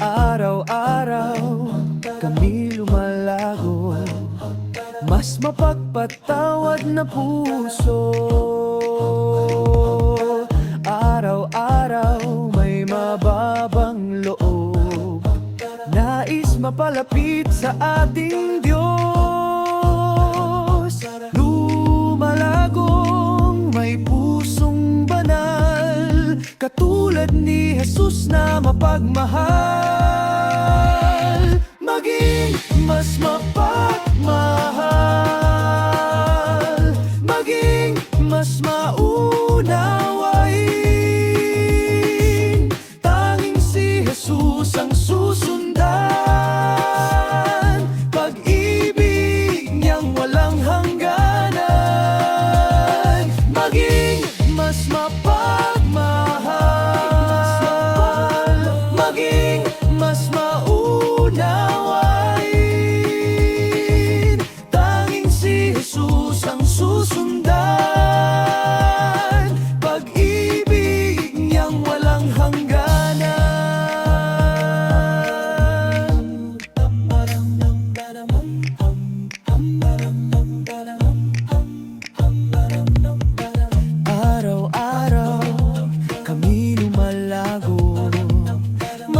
Araw-araw kami lumalago. Mas mapagpatawad na puso mapalapit sa ating Diyos. Lumalagong may pusong banal Katulad ni Jesus na mapagmahal. Maging mas mapagmahal. Maging mas maunawain mas mapagmahal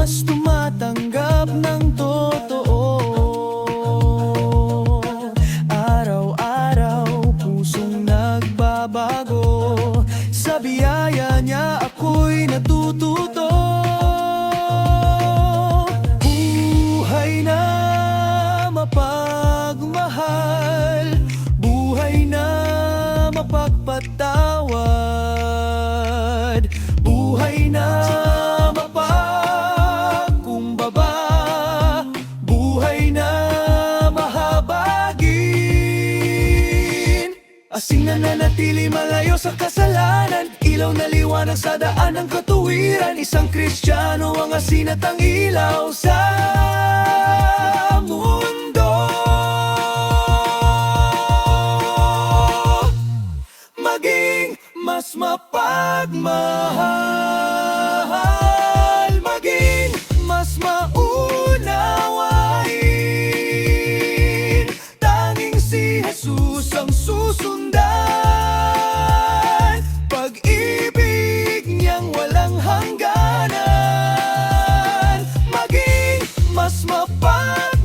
Mas tumatanggap ng totoo. Araw-araw pusong nagbabago. Sa biyaya niya ako'y natututo. Buhay na mapagmahal. Buhay na mapagpatawad. Buhay na mahabagin Asing nananatili malayo sa kasalanan. Ilaw na liwanag sa daan ng katuwiran. Isang kristyano ang asin at ang ilaw sa mundo. Maging mas mapagmahal fun.